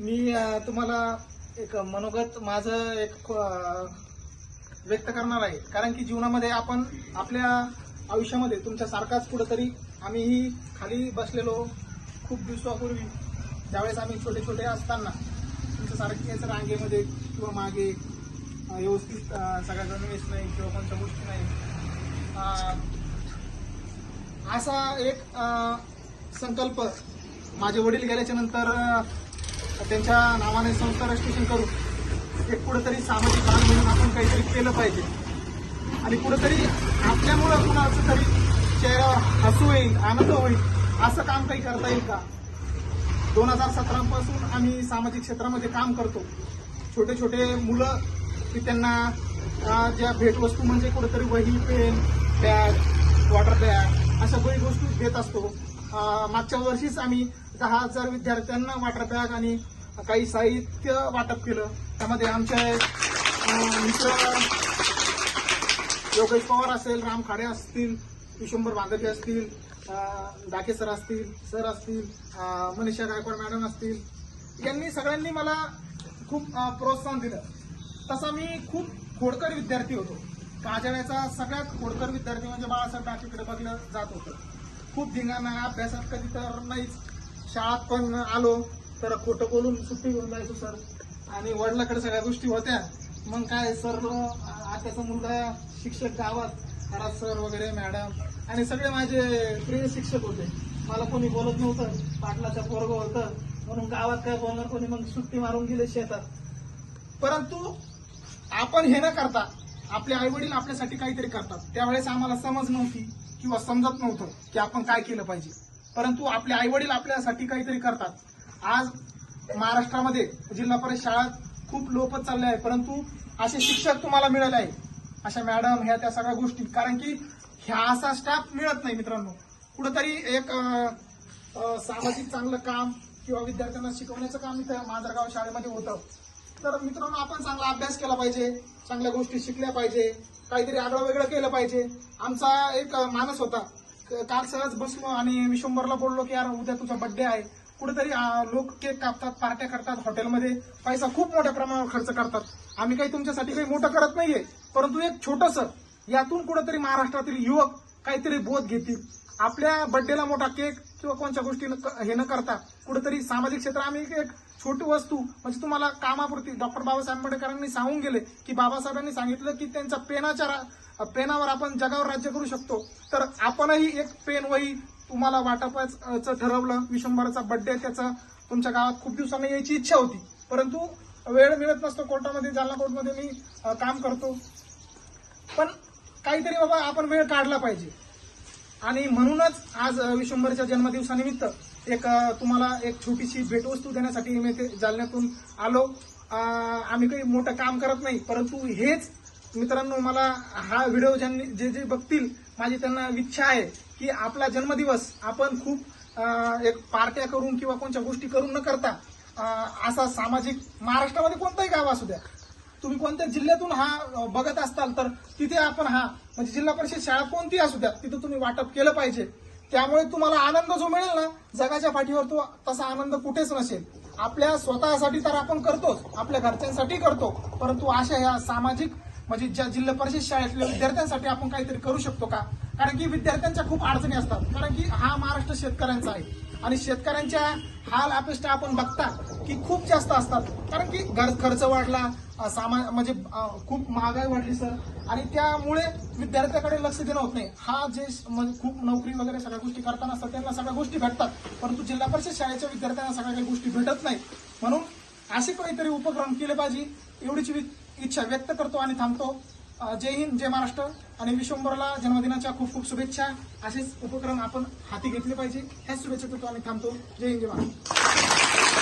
मी तुम्हाला एक मनोगत माझं एक व्यक्त करणार आहे. कारण की जीवनामध्ये आपण आपल्या आयुष्यामध्ये तुमच्यासारखाच कुठंतरी आम्हीही खाली बसलेलो खूप दिवसापूर्वी. ज्यावेळेस आम्ही छोटे छोटे असताना तुमच्यासारखेच रांगेमध्ये किंवा मागे व्यवस्थित अ, सगळ्या गणवेश नाही किंवा कोणत्या गोष्टी नाही. असा एक संकल्प माझे वडील गेल्याच्यानंतर त्यांच्या नावाने संस्था रजिस्ट्रेशन करून एक कुठंतरी सामाजिक भाग म्हणून आपण काहीतरी केलं पाहिजे. आणि कुठंतरी आपल्यामुळं कुणाचं तरी चेहऱ्यावर हसू येईल आनंद होईल असं काम काही करता येईल का? दोन हजार सतरापासून आम्ही सामाजिक क्षेत्रामध्ये काम करतो. छोटे छोटे मुलं की त्यांना ज्या भेटवस्तू म्हणजे कुठंतरी वही पेन बॅग वॉटर बॅग अशा काही गोष्टी देत असतो. मागच्या वर्षीच आम्ही दहा हजार विद्यार्थ्यांना वॉटर बॅग आणि काही साहित्य वाटप केलं. त्यामध्ये आमचे मित्र योगेश पवार असेल राम खाडे असतील विशंभर बांधके असतील डाके सर असतील सर असतील मनीषा गायकवाड मॅडम असतील. यांनी सगळ्यांनी मला खूप प्रोत्साहन दिलं. तसा मी खूप खोडकर विद्यार्थी होतो. माझ्या वेळेचा सगळ्यात खोडकर विद्यार्थी म्हणजे बाळासाहेब डाकेकडे बघलं जात होतं. खूप धिंगाणा अभ्यासात कधी तर नाहीच. शाळात पण आलो तर खोटं बोलून सुट्टी घेऊन जायचो सर. आणि वडिलाकडे सगळ्या गोष्टी होत्या. मग काय सर आत्याचा मुलगा शिक्षक गावात खरात सर वगैरे मॅडम. आणि सगळे माझे प्रिय शिक्षक होते. मला कोणी बोलत नव्हतं. पाटलाचं पोरग होतं. म्हणून गावात काय बोलणार कोणी? मग सुट्टी मारून गेले शेतात. परंतु आपण हे न करता आपले आई वडील आपल्यासाठी काहीतरी करतात. त्यावेळेस आम्हाला समज नव्हती किंवा समजत नव्हतं की आपण काय केलं पाहिजे. परंतु आपले आई वडील आपल्यासाठी काहीतरी करतात. आज महाराष्ट्रामध्ये जिल्हा परिषद शाळा खूप लोपत चालल्या आहे परंतु असे शिक्षक तुम्हाला मिळाले आहे अशा मॅडम ह्या त्या सगळ्या गोष्टी. कारण की ह्या असा स्टाफ मिळत नाही मित्रांनो. कुठंतरी एक सामाजिक चांगलं काम किंवा विद्यार्थ्यांना शिकवण्याचं काम इथं मांजरगाव शाळेमध्ये होतं. तर मित्रांनो आपण चांगला अभ्यास केला पाहिजे चांगल्या गोष्टी शिकल्या पाहिजे काहीतरी आगळं वेगळं केलं पाहिजे. आमचा एक माणूस मानस होता काल सहज बसलो आणि विश्वंभरला बोललो की यार उद्या तुझा बर्थडे आहे. कुठेतरी लोक केक कापतात पार्ट्या करतात हॉटेलमध्ये पैसा खूप मोठ्या प्रमाणावर खर्च करतात. आम्ही काही तुमच्यासाठी काही मोठं करत नाहीये परंतु एक छोटस यातून कुठेतरी महाराष्ट्रातील युवक काहीतरी बोध घेतील. आपल्या बर्थडेला मोठा केक किंवा कोणत्या गोष्टी हे न करता कुठेतरी सामाजिक क्षेत्र आम्ही एक छोटी वस्तू म्हणजे तुम्हाला कामापुरती डॉक्टर बाबासाहेब आंबेडकरांनी सांगून गेले की बाबासाहेबांनी सांगितलं की त्यांच्या पेनाच्या पेनावर आपण जगावर राज्य करू शकतो. तर आपणही एक पेन वही तुम्हाला वाटपाचं ठरवलं. विशंभराचा बड्डे त्याचा तुमच्या गावात खूप दिवसांनी यायची इच्छा होती. परंतु वेळ मिळत नसतो. कोर्टामध्ये जालना कोर्टमध्ये मी काम करतो. पण काहीतरी बाबा आपण वेळ काढला पाहिजे. आणि म्हणूनच आज अ, विश्वंभरच्या जन्मदिवसानिमित्त एक तुम्हाला एक छोटीशी भेटवस्तू देण्यासाठी मी ते जालन्यातून आलो. आम्ही काही मोठं काम करत नाही परंतु हेच मित्रांनो मला हा व्हिडिओ ज्यांनी जे जे बघतील माझी त्यांना इच्छा आहे की आपला जन्मदिवस आपण खूप एक पार्ट्या करून किंवा कोणत्या गोष्टी करून न करता असा सामाजिक महाराष्ट्रामध्ये कोणताही गाव असू द्या. तुम्ही कोणत्या जिल्ह्यातून हा बघत असताल तर तिथे आपण हा म्हणजे जिल्हा परिषद शाळा कोणती असू द्या तिथे तुम्ही वाटप केलं पाहिजे. त्यामुळे तुम्हाला आनंद जो मिळेल ना जगाच्या पाठीवर तो तसा आनंद कुठेच नसेल. आपल्या स्वतःसाठी तर आपण करतोच आपल्या घरच्यांसाठी करतो परंतु अशा ह्या सामाजिक म्हणजे ज्या जिल्हा परिषद शाळेतल्या विद्यार्थ्यांसाठी आपण काहीतरी करू शकतो का? कारण की विद्यार्थ्यांच्या खूप अडचणी असतात. कारण की हा महाराष्ट्र शेतकऱ्यांचा आहे. आणि शेतकऱ्यांच्या हाल अपेक्षा आपण बघता की खूप जास्त असतात. कारण की घर खर्च वाढला सामान सामा म्हणजे खूप महागाई वाढली सर. आणि त्यामुळे विद्यार्थ्याकडे लक्ष देणं होत नाही. हा जे म्हणजे खूप नोकरी वगैरे सगळ्या गोष्टी करताना असतात त्यांना सगळ्या गोष्टी भेटतात. परंतु जिल्हा परिषद शाळेच्या विद्यार्थ्यांना सगळ्या काही गोष्टी भेटत नाही म्हणून असे काहीतरी उपक्रम केले पाहिजे. एवढीच वि- इच्छा व्यक्त करतो आणि थांबतो. जय हिंद जय महाराष्ट्र आणि विश्वंभरला जन्मदिनाच्या खूप खूप शुभेच्छा. असेच उपक्रम आपण हाती घेतले पाहिजे. ह्याच शुभेच्छा देतो आणि थांबतो. जय हिंद जय महाराष्ट्र.